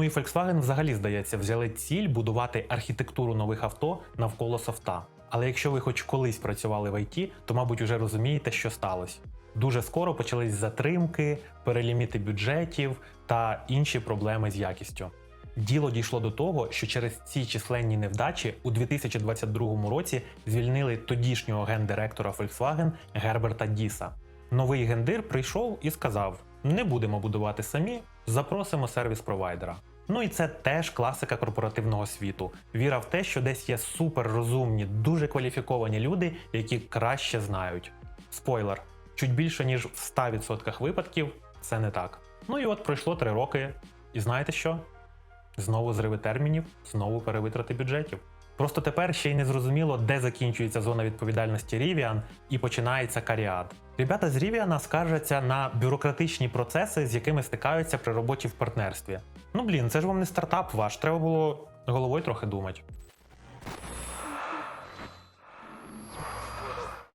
Ну і Volkswagen взагалі здається, взяли ціль будувати архітектуру нових авто навколо софта. Але якщо ви хоч колись працювали в ІТ, то мабуть уже розумієте, що сталося. Дуже скоро почались затримки, переліміти бюджетів та інші проблеми з якістю. Діло дійшло до того, що через ці численні невдачі у 2022 році звільнили тодішнього гендиректора Volkswagen Герберта Діса. Новий гендир прийшов і сказав: не будемо будувати самі, запросимо сервіс-провайдера. Ну і це теж класика корпоративного світу. Віра в те, що десь є суперрозумні, дуже кваліфіковані люди, які краще знають. Спойлер, чуть більше ніж в 100% випадків це не так. Ну і от пройшло 3 роки, і знаєте що? Знову зриви термінів, знову перевитрати бюджетів. Просто тепер ще й не зрозуміло, де закінчується зона відповідальності Rivian і починається каріад. Ребята з Rivian скаржаться на бюрократичні процеси, з якими стикаються при роботі в партнерстві. Ну блін, це ж вам не стартап ваш, треба було головою трохи думати.